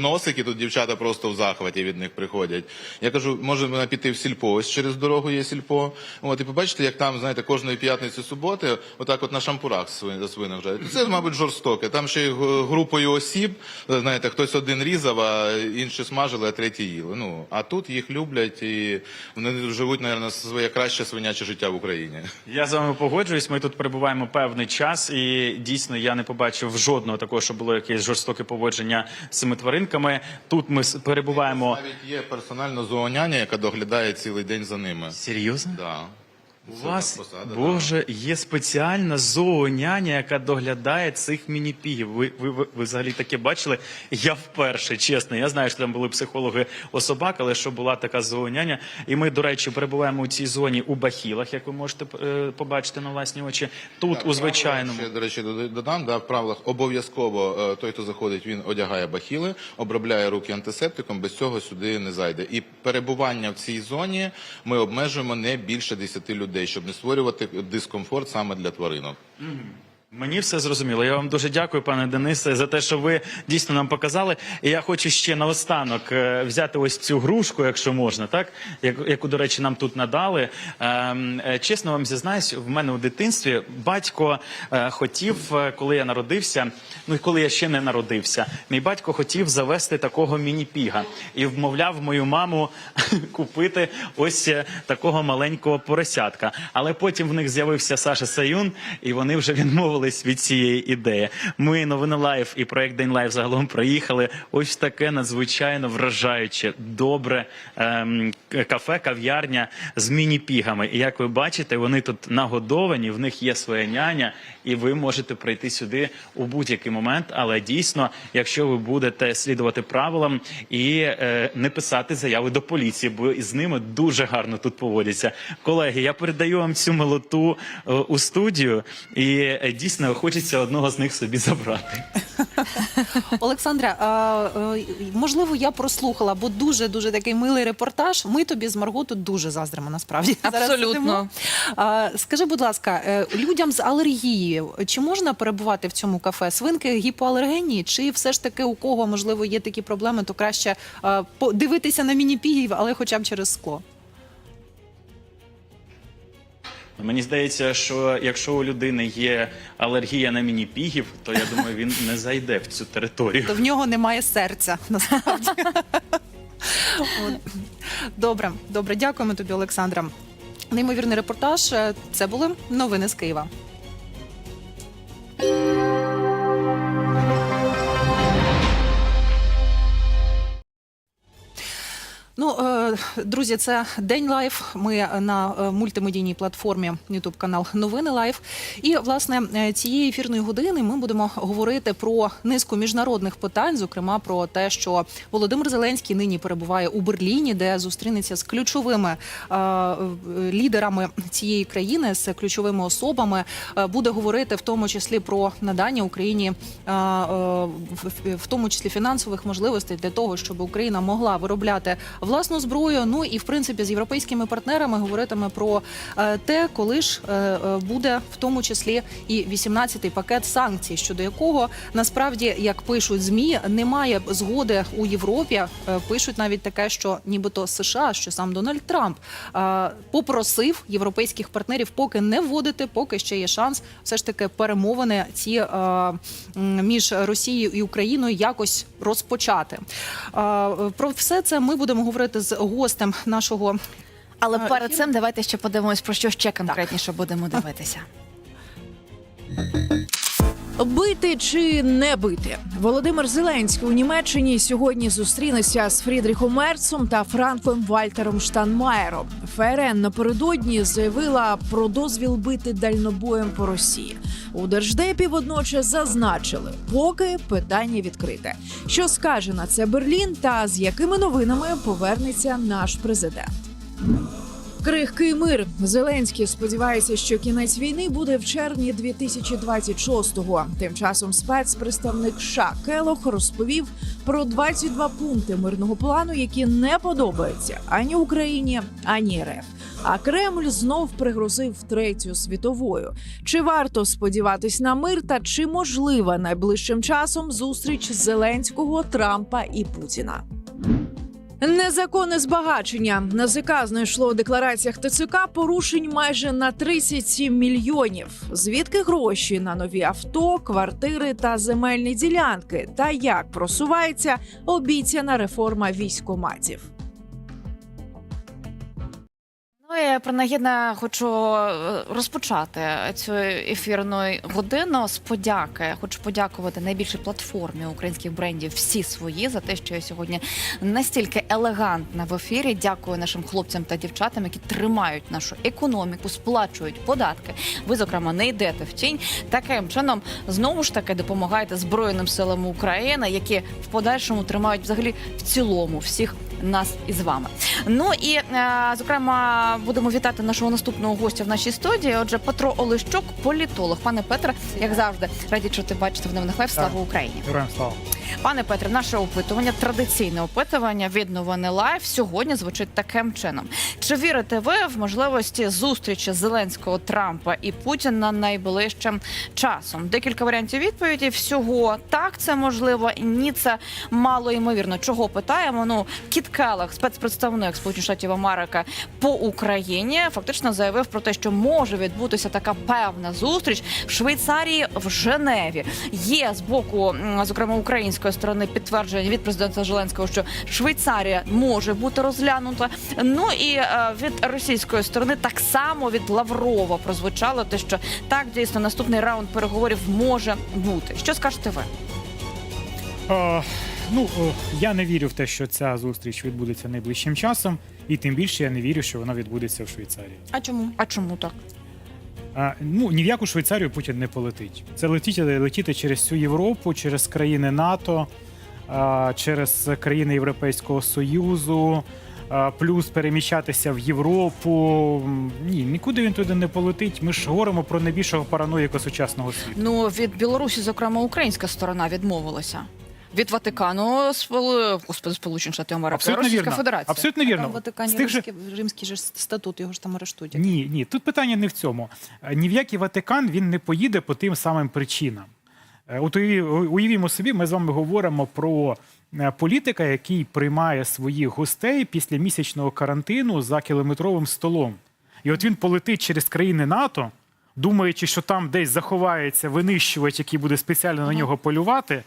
Носики тут дівчата просто в захваті від них приходять. Я кажу, можемо піти в сільпо. Ось через дорогу є сільпо. От і побачите, як там, знаєте, кожної п'ятниці суботи, отак от на шампурах свин- свинок вже. Це, мабуть, жорстоке. Там ще й групою осіб, знаєте, хтось один різав, а інші смажили, а треті їли. Ну а тут їх люблять і вони живуть, мабуть, своє краще свиняче життя в Україні. Я з вами погоджуюсь. Ми тут перебуваємо певний час, і дійсно я не побачив жодного такого, що було якесь жорстоке поводження з цими тваринками. Тут ми перебуваємо. Навіть є персональна зооняня, яка доглядає цілий день за ними. Серйозно? Да. У вас, посада, да. Боже, є спеціальна зооняня, яка доглядає цих міні-пігів. Ви, ви, ви, ви взагалі таке бачили? Я вперше, чесно. Я знаю, що там були психологи у собак, але що була така зооняня. І ми, до речі, перебуваємо у цій зоні у бахілах, як ви можете е, побачити на власні очі. Тут Так, у звичайному. Ще, до речі, додам, да, в правилах обов'язково е, той, хто заходить, він одягає бахіли, обробляє руки антисептиком, без цього сюди не зайде. І перебування в цій зоні ми обмежуємо не більше 10 людей, щоб не створювати дискомфорт саме для тваринок. Мені все зрозуміло. Я вам дуже дякую, пане Денисе, за те, що ви дійсно нам показали. І я хочу ще наостанок е, взяти ось цю грушку, якщо можна, так як- яку, до речі, нам тут надали. Ем, е, Чесно вам зізнаюсь, в мене у дитинстві батько е, хотів, коли я народився, ну і коли я ще не народився, мій батько хотів завести такого міні-піга і вмовляв мою маму купити ось такого маленького поросятка. Але потім в них з'явився Саша Саюн, і вони вже відмовились від цієї ідеї. Ми новини лайф і проект День Лайф загалом приїхали. Ось таке надзвичайно вражаюче, добре ем, кафе, кав'ярня з міні-пігами. І як ви бачите, вони тут нагодовані, в них є своя няня, і ви можете прийти сюди у будь-який момент. Але дійсно, якщо ви будете слідувати правилам і е, не писати заяви до поліції, бо з ними дуже гарно тут поводяться. Колеги, я передаю вам цю милоту е, у студію, і е, дійсно хочеться одного з них собі забрати. Олександра, а, е, можливо, я прослухала, бо дуже дуже такий милий репортаж. Ми тобі з Марго тут дуже заздримо. Насправді Зараз Абсолютно. сидимо. А, Скажи, будь ласка, е, людям з алергією чи можна перебувати в цьому кафе? Свинки гіпоалергенні, чи все ж таки у кого можливо є такі проблеми, то краще е, подивитися на міні-пігів, але хоча б через скло? Мені здається, що якщо у людини є алергія на міні-пігів, то я думаю, він не зайде в цю територію. То в нього немає серця. Насправді. Добре, добре, дякуємо тобі, Олександра. Неймовірний репортаж. Це були новини з Києва. Ну, е, друзі, це день лайф. Ми на е, мультимедійній платформі YouTube канал Новини Лайф. І власне е, цієї ефірної години ми будемо говорити про низку міжнародних питань, зокрема про те, що Володимир Зеленський нині перебуває у Берліні, де зустрінеться з ключовими лідерами цієї країни, з ключовими особами. Буде говорити в тому числі про надання Україні, в тому числі фінансових можливостей для того, щоб Україна могла виробляти власну зброю. Ну і в принципі з європейськими партнерами говоритиме про е, те, коли ж е, е, буде в тому числі і 18-й пакет санкцій, щодо якого насправді, як пишуть змі, немає згоди у Європі. Пишуть навіть таке, що нібито США, що сам Дональд Трамп попросив європейських партнерів поки не вводити, поки ще є шанс, все ж таки перемовини ці між Росією і Україною якось розпочати. Про все це ми будемо говорити з гостем нашого Але А, перед Юля- цим давайте ще подивимось, про що ще конкретніше будемо дивитися. Бити чи не бити Володимир Зеленський у Німеччині сьогодні зустрінеться з Фрідріхом Мерцом та Франком Вальтером Штанмаєром. ФРН напередодні заявила про дозвіл бити дальнобоєм по Росії. У держдепі водночас зазначили, поки питання відкрите. Що скаже на це Берлін та з якими новинами повернеться наш президент? Крихкий мир. Зеленський сподівається, що кінець війни буде в червні 2026-го. Тим часом спецпредставник США Келох розповів про 22 пункти мирного плану, які не подобаються ані Україні, ані РФ. А Кремль знов пригрозив третю світовою. Чи варто сподіватись на мир, та чи можлива найближчим часом зустріч Зеленського, Трампа і Путіна? Незаконне збагачення НАЗК знайшло у деклараціях ТЦК порушень майже на 37 мільйонів. Звідки гроші на нові авто, квартири та земельні ділянки? Та як просувається обіцяна реформа військоматів? Принагідно хочу е, розпочати цю ефірну годину з подяки. Хочу подякувати найбільшій платформі українських брендів всі свої за те, що я сьогодні настільки елегантна в ефірі. Дякую нашим хлопцям та дівчатам, які тримають нашу економіку, сплачують податки. Ви, зокрема, не йдете в тінь. Таким чином знову ж таки допомагаєте Збройним силам України, які в подальшому тримають взагалі в цілому всіх нас із вами. Ну і е, зокрема будемо вітати нашого наступного гостя в нашій студії. Отже, Петро Олещук, політолог. Пане Петре, як завжди, раді чути бачити в новинах Лайф. Слава Україні. Героям слава. Пане Петре, наше опитування, традиційне опитування від новини Лайф сьогодні звучить таким чином: чи вірите ви в можливості зустрічі Зеленського, Трампа і Путіна найближчим часом? Декілька варіантів відповіді. Всього так це можливо, ні, це мало ймовірно. Чого питаємо? Ну Кіт Келлах, спецпредставник Сполучених Штатів Америки по Україні, фактично заявив про те, що може відбутися така певна зустріч в Швейцарії в Женеві. Є з боку, зокрема української сторони, підтвердження від президента Зеленського, що Швейцарія може бути розглянута. Ну і е, від російської сторони так само від Лаврова прозвучало те, що так дійсно наступний раунд переговорів може бути. Що скажете ви? Е, ну, е, я не вірю в те, що ця зустріч відбудеться найближчим часом, і тим більше я не вірю, що вона відбудеться в Швейцарії. А чому? А чому так? А, ну, ні в яку Швейцарію Путін не полетить. Це летіти, летіти через всю Європу, через країни НАТО, а, через країни Європейського Союзу, а, плюс переміщатися в Європу. Ні, нікуди він туди не полетить. Ми ж говоримо про найбільшого параноїка сучасного світу. Ну від Білорусі, зокрема, українська сторона відмовилася. Від Ватикану господи, Сполучених Штатів Америки, Абсолютно Російська вірно. Федерація. Абсолютно вірно. в Ватикані З же- римський, римський же статут, його ж там арештують. Ні, ні, тут питання не в цьому. Е, Ні в який Ватикан він не поїде по тим самим причинам. Е, От уявімо собі, ми з вами говоримо про е, політика, який приймає своїх гостей після місячного карантину за кілометровим столом. І от він полетить через країни НАТО, думаючи, що там десь заховається винищувач, який буде спеціально на нього полювати.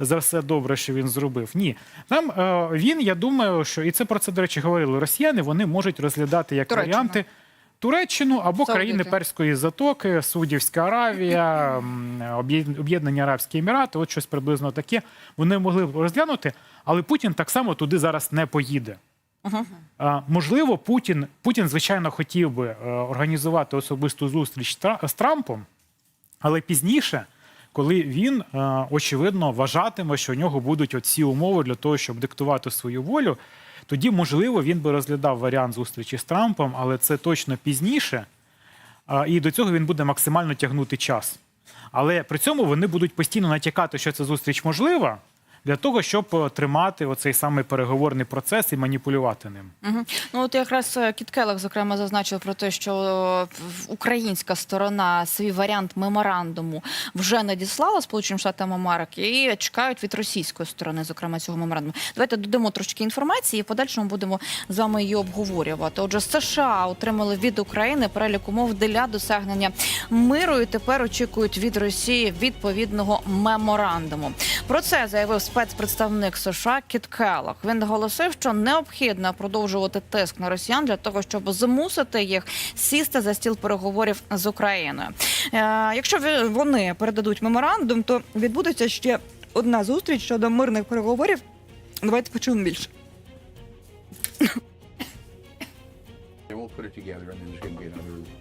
За все добре, що він зробив. Ні, там е, він, я думаю, що і це про це, до речі, говорили росіяни. Вони можуть розглядати як Туреччину. варіанти Туреччину або Саудити. країни Перської затоки, Саудівська Аравія, Об'єднані Арабські Емірати, от щось приблизно таке. Вони могли б розглянути, але Путін так само туди зараз не поїде. А, можливо, Путін, Путін, звичайно, хотів би е, організувати особисту зустріч з Трампом, але пізніше, коли він, е, очевидно, вважатиме, що у нього будуть оці умови для того, щоб диктувати свою волю, тоді, можливо, він би розглядав варіант зустрічі з Трампом, але це точно пізніше. І до цього він буде максимально тягнути час. Але при цьому вони будуть постійно натякати, що ця зустріч можлива, для того, щоб е, тримати оцей самий переговорний процес і маніпулювати ним. Угу. Ну от якраз е, Кіт зокрема зазначив про те, що е, українська сторона свій варіант меморандуму вже надіслала Сполученим Штатам Америки і чекають від російської сторони, зокрема цього меморандуму. Давайте додамо трошки інформації і в подальшому будемо з вами її обговорювати. Отже, США отримали від України перелік умов для досягнення миру і тепер очікують від Росії відповідного меморандуму. Про це заявив спецпредставник США Кіт Келлах. Він наголосив, що необхідно продовжувати тиск на росіян для того, щоб змусити їх сісти за стіл переговорів з Україною. Е, якщо вони передадуть меморандум, то відбудеться ще одна зустріч щодо мирних переговорів. Давайте почуємо більше. They won't put it together, and then there's going to be another.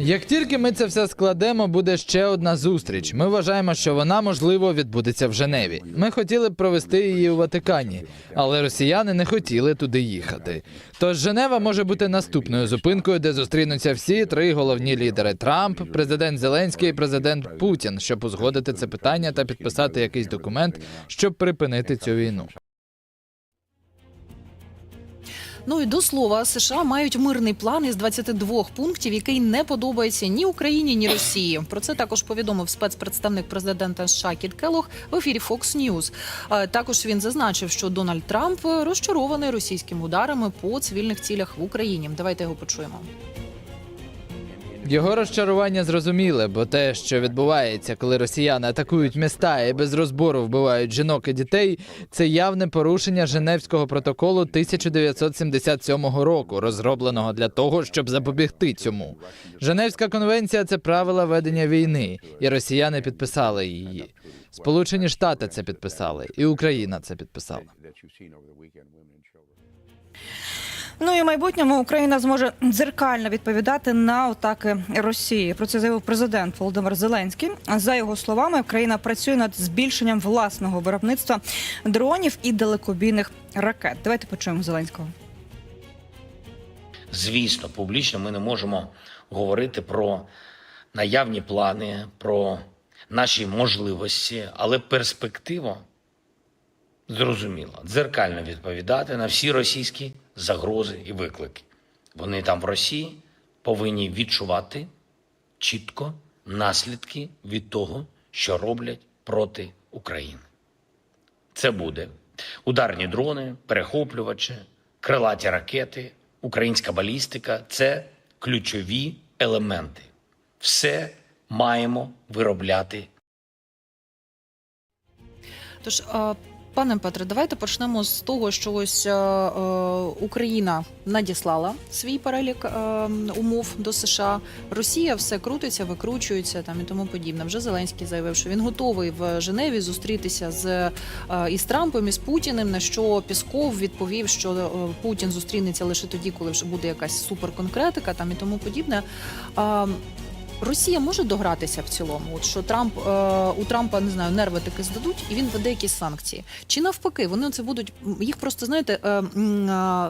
Як тільки ми це все складемо, буде ще одна зустріч. Ми вважаємо, що вона можливо відбудеться в Женеві. Ми хотіли б провести її у Ватикані, але росіяни не хотіли туди їхати. Тож Женева може бути наступною зупинкою, де зустрінуться всі три головні лідери: Трамп, президент Зеленський і президент Путін, щоб узгодити це питання та підписати якийсь документ, щоб припинити цю війну. Ну і до слова, США мають мирний план із 22 пунктів, який не подобається ні Україні, ні Росії. Про це також повідомив спецпредставник президента США Кіт Келлог в ефірі Fox News. Також він зазначив, що Дональд Трамп розчарований російськими ударами по цивільних цілях в Україні. Давайте його почуємо. Його розчарування зрозуміле, бо те, що відбувається, коли росіяни атакують міста і без розбору вбивають жінок і дітей, це явне порушення Женевського протоколу 1977 року, розробленого для того, щоб запобігти цьому. Женевська конвенція це правила ведення війни, і росіяни підписали її. Сполучені Штати це підписали, і Україна це підписала. Ну і в майбутньому Україна зможе дзеркально відповідати на атаки Росії. Про це заявив президент Володимир Зеленський. За його словами, країна працює над збільшенням власного виробництва дронів і далекобійних ракет. Давайте почуємо Зеленського. Звісно, публічно ми не можемо говорити про наявні плани, про наші можливості, але перспектива зрозуміла дзеркально відповідати на всі російські загрози і виклики. Вони там в Росії повинні відчувати чітко наслідки від того, що роблять проти України. Це буде ударні дрони, перехоплювачі, крилаті ракети, українська балістика це ключові елементи. Все маємо виробляти Тож, пане Петре, давайте почнемо з того, що ось е, е, Україна надіслала свій перелік е, умов до США. Росія все крутиться, викручується там і тому подібне. Вже Зеленський заявив, що він готовий в Женеві зустрітися з е, із Трампом і з Путіним. На що Пісков відповів, що е, Путін зустрінеться лише тоді, коли вже буде якась суперконкретика, там і тому подібне. Е, Росія може догратися в цілому, от що Трамп е, у Трампа не знаю, нерви таки здадуть, і він веде якісь санкції. Чи навпаки, вони це будуть їх просто знаєте, е, е,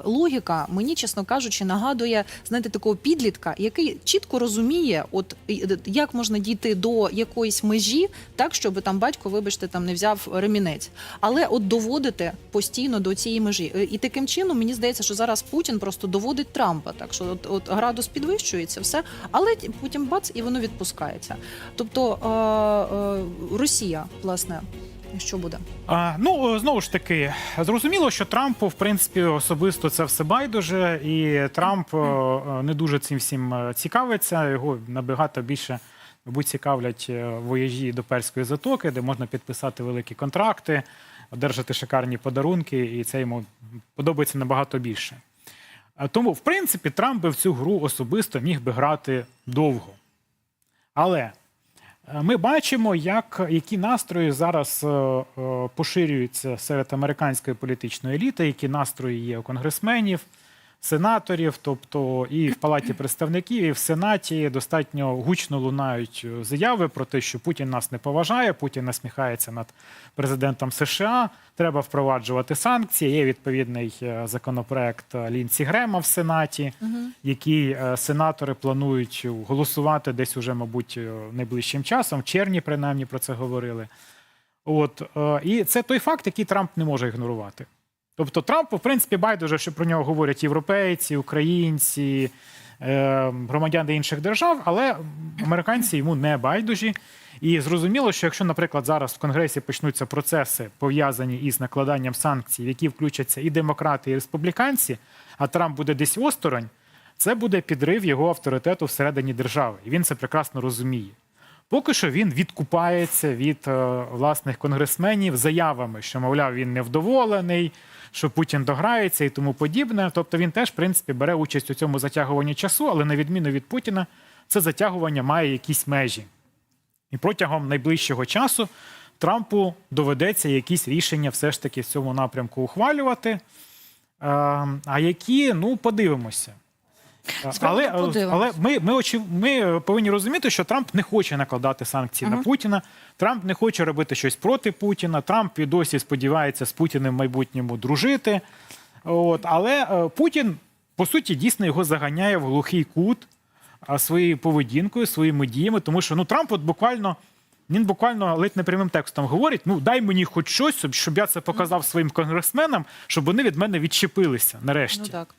логіка мені, чесно кажучи, нагадує знаєте, такого підлітка, який чітко розуміє, от е, як можна дійти до якоїсь межі, так щоб там батько, вибачте, там не взяв ремінець, але от доводити постійно до цієї межі. Е, І таким чином мені здається, що зараз Путін просто доводить Трампа, так що от, от градус підвищується, все, але потім бац, і воно відпускається. Тобто е, е, Росія, власне, що буде? А, ну е, знову ж таки, зрозуміло, що Трампу в принципі особисто це все байдуже, і Трамп е, не дуже цим всім цікавиться. Його набагато більше, мабуть, цікавлять вояжі до Перської затоки, де можна підписати великі контракти, одержати шикарні подарунки, і це йому подобається набагато більше. Тому, в принципі, Трамп би в цю гру особисто міг би грати довго. Але е, ми бачимо, як, які настрої зараз е, е, поширюються серед американської політичної еліти, які настрої є у конгресменів, сенаторів, тобто і в Палаті представників, і в Сенаті достатньо гучно лунають е, заяви про те, що Путін нас не поважає, Путін насміхається над президентом США. Треба впроваджувати санкції. Є відповідний е, законопроект Лінсі Грема в Сенаті, який е, сенатори планують голосувати десь уже, мабуть, найближчим часом. В червні, принаймні, про це говорили. От і це той факт, який Трамп не може ігнорувати. Тобто Трампу, в принципі, байдуже, що про нього говорять європейці, українці, е, громадяни інших держав, але американці йому не байдужі. І зрозуміло, що якщо, наприклад, зараз в Конгресі почнуться процеси, пов'язані із накладанням санкцій, в які включаться і демократи, і республіканці, а Трамп буде десь осторонь, це буде підрив його авторитету всередині держави. І він це прекрасно розуміє. Поки що він відкупається від е, власних конгресменів заявами, що, мовляв, він невдоволений, що Путін дограється і тому подібне. Тобто він теж, в принципі, бере участь у цьому затягуванні часу, але на відміну від Путіна, це затягування має якісь межі. І протягом найближчого часу Трампу доведеться якісь рішення все ж таки в цьому напрямку ухвалювати. Е, А які, ну, подивимося. Але, подивимось. але ми, ми, очі, ми повинні розуміти, що Трамп не хоче накладати санкції на Путіна. Трамп не хоче робити щось проти Путіна. Трамп і досі сподівається з Путіним в майбутньому дружити. От, але е, Путін, по суті, дійсно його заганяє в глухий кут своєю поведінкою, своїми діями, тому що ну, Трамп от буквально. Він буквально ледь не прямим текстом говорить: ну дай мені хоч щось, щоб я це показав своїм конгресменам, щоб вони від мене відчепилися нарешті. Ну так.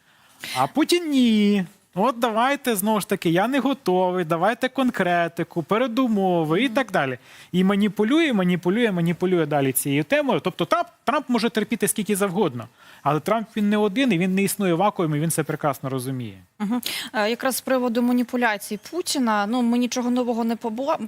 А Путін ні. От давайте знову ж таки, я не готовий, давайте конкретику, передумови і так далі. І маніпулює, маніпулює, маніпулює далі цією темою. Тобто Трамп, Трамп може терпіти скільки завгодно, але Трамп він не один і він не існує в вакуумі, він це прекрасно розуміє. Угу. Якраз з приводу маніпуляцій Путіна, ну ми нічого нового не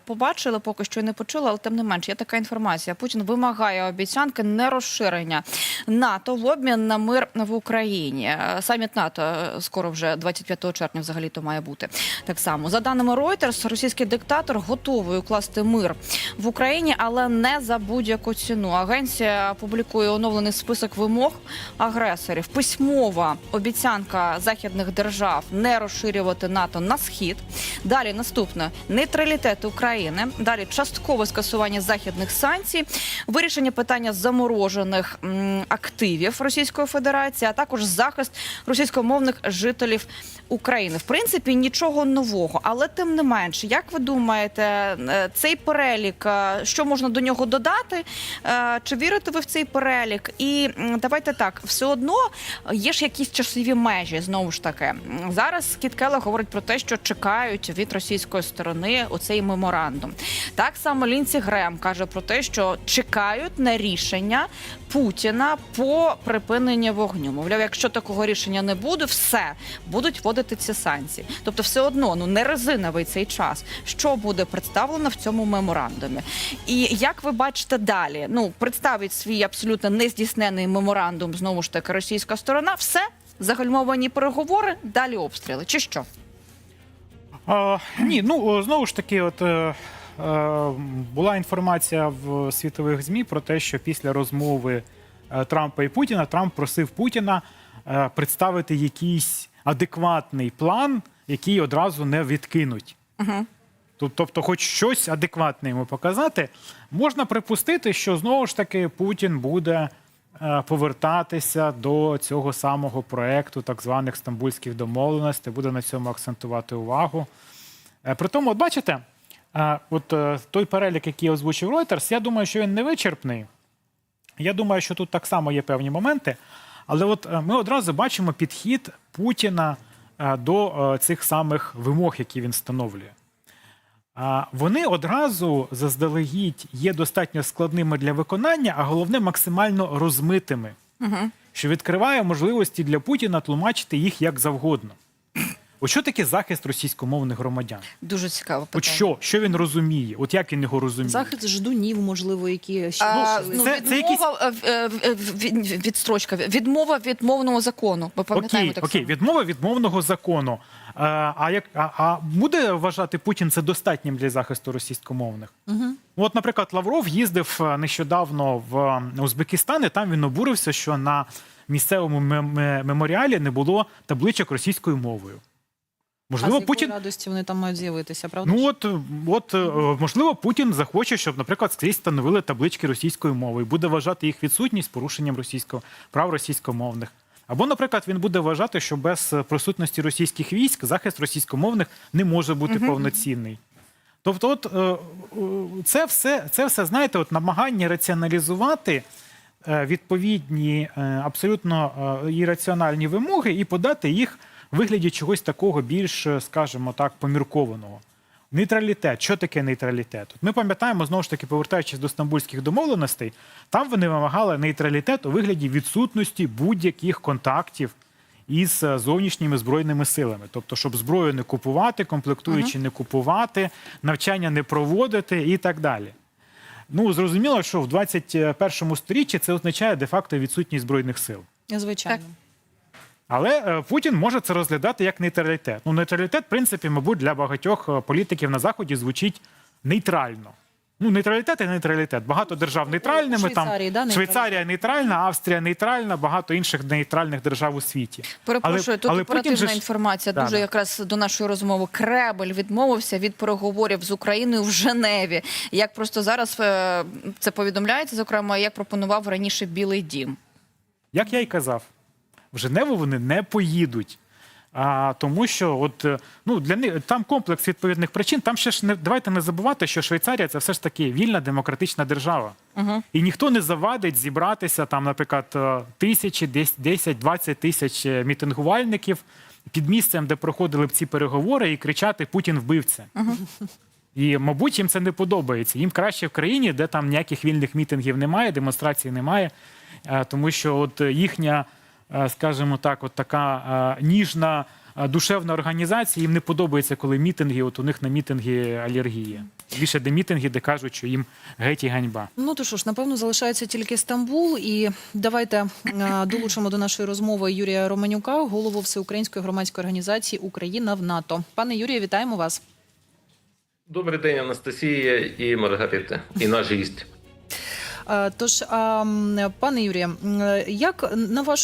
побачили, поки що не почули, але тим не менш є така інформація. Путін вимагає обіцянки не розширення НАТО в обмін на мир в Україні. Е, Саміт НАТО е, скоро вже 25 червня взагалі то має бути так само. За даними Reuters, російський диктатор готовий укласти мир в Україні, але не за будь-яку ціну. Агенція публікує оновлений список вимог агресорів. Письмова обіцянка західних держав не розширювати НАТО на схід. Далі наступне нейтралітет України. Далі часткове скасування західних санкцій, вирішення питання заморожених активів Російської Федерації, а також захист російськомовних жителів України. В принципі, нічого нового, але тим не менше, як ви думаєте, е, цей перелік, е, що можна до нього додати? Е, Чи вірите ви в цей перелік? І давайте так, все одно є ж якісь часові межі. Знову ж таки, зараз Кіт Келлер говорить про те, що чекають від російської сторони оцей меморандум. Так само Лінці Грем каже про те, що чекають на рішення Путіна по припиненню вогню. Мовляв, якщо такого рішення не буде, все будуть вводити ці санкції. Тобто, все одно ну не резиновий цей час. Що буде представлено в цьому меморандумі? І як ви бачите далі? Ну представить свій абсолютно нездійснений меморандум знову ж таки російська сторона. Все загальмовані переговори, далі обстріли. Чи що? А, ні, ну знову ж таки, от е, е, була інформація в світових ЗМІ про те, що після розмови е, Трампа і Путіна Трамп просив Путіна представити якийсь адекватний план, який одразу не відкинуть. Тоб- Тобто, хоч щось адекватне йому показати, можна припустити, що знову ж таки Путін буде е, повертатися до цього самого проекту так званих стамбульських домовленостей, буде на цьому акцентувати увагу. Е, При тому, от бачите, е, от той перелік, який озвучив Reuters, я думаю, що він не вичерпний. Я думаю, що тут так само є певні моменти. Але от ми одразу бачимо підхід Путіна до цих самих вимог, які він встановлює. Вони одразу заздалегідь є достатньо складними для виконання, а головне максимально розмитими, що відкриває можливості для Путіна тлумачити їх як завгодно. От що таке захист російськомовних громадян? Дуже цікаво. От що? Що він розуміє? От як він його розуміє? Захист ждунів, можливо, які ще А, Ну, ну, це- це відмова, е, е, е, від- відстрочка, відмова від мовного закону. Ми пам'ятаємо Окей, так окей, само. відмова від мовного закону. А, а як а, а буде вважати Путін це достатнім для захисту російськомовних? Угу. От, наприклад, Лавров їздив е, нещодавно в е, Узбекистан, і там він обурився, що на місцевому меморіалі не було табличок російською мовою. а з Можливо, якої Путін радості вони там мають з'явитися, правда? Ну от, от е, можливо, Путін захоче, щоб, наприклад, скрізь встановили таблички російською мовою, буде вважати їх відсутність порушенням російського прав російськомовних. Або, наприклад, він буде вважати, що без е, присутності російських військ захист російськомовних не може бути повноцінний. Тобто, от е, е, це все, це все, знаєте, от намагання раціоналізувати відповідні абсолютно ірраціональні вимоги і подати їх в вигляді чогось такого більш, скажімо так, поміркованого. Нейтралітет. Що таке нейтралітет? От Ми пам'ятаємо, знову ж таки, повертаючись до стамбульських домовленостей, там вони вимагали нейтралітет у вигляді відсутності будь-яких контактів із е, зовнішніми збройними силами. Тобто, щоб зброю не купувати, комплектуючі не купувати, навчання не проводити і так далі. Ну, зрозуміло, що в 21 сторіччі це означає де-факто відсутність збройних сил. Звичайно. Але е, Путін може це розглядати як нейтралітет. Ну, нейтралітет, в принципі, мабуть, для багатьох е, політиків на заході звучить нейтрально. Ну, нейтралітет і нейтралітет. Багато держав нейтральними. Швейцарії, там да, Швейцарія нейтральна, Австрія нейтральна, багато інших нейтральних держав у світі. Перепрошую, Але- тут але оперативна Путін інформація Да, дуже да. якраз до нашої розмови. Кремль відмовився від переговорів з Україною в Женеві. Як просто зараз е, це повідомляється, зокрема, як пропонував раніше Білий Дім. Як я й казав, в Женеву вони не поїдуть. А, тому що от е, ну для них там комплекс відповідних причин. Там ще ж не давайте не забувати, що Швейцарія це все ж таки вільна демократична держава, і ніхто не завадить зібратися там, наприклад, е, тисячі, десь 10-20 тисяч е, мітингувальників під місцем, де проходили б ці переговори, і кричати Путін вбивця. І, мабуть, їм це не подобається. Їм краще в країні, де там ніяких вільних мітингів немає, демонстрацій немає, тому що от їхня, скажімо так, от така е, ніжна е, душевна організація, їм не подобається, коли мітинги, от у них на мітинги алергія. Більше де мітинги, де кажуть, що їм геть і ганьба. Ну то що ж, напевно, залишається тільки Стамбул. І давайте е, долучимо до нашої розмови Юрія Романюка, голову всеукраїнської громадської організації Україна в НАТО. Пане Юрію, вітаємо вас. Добрий день, Анастасія і Маргарита, і наш гість. Е, Тож, пане Юрію, як на вашу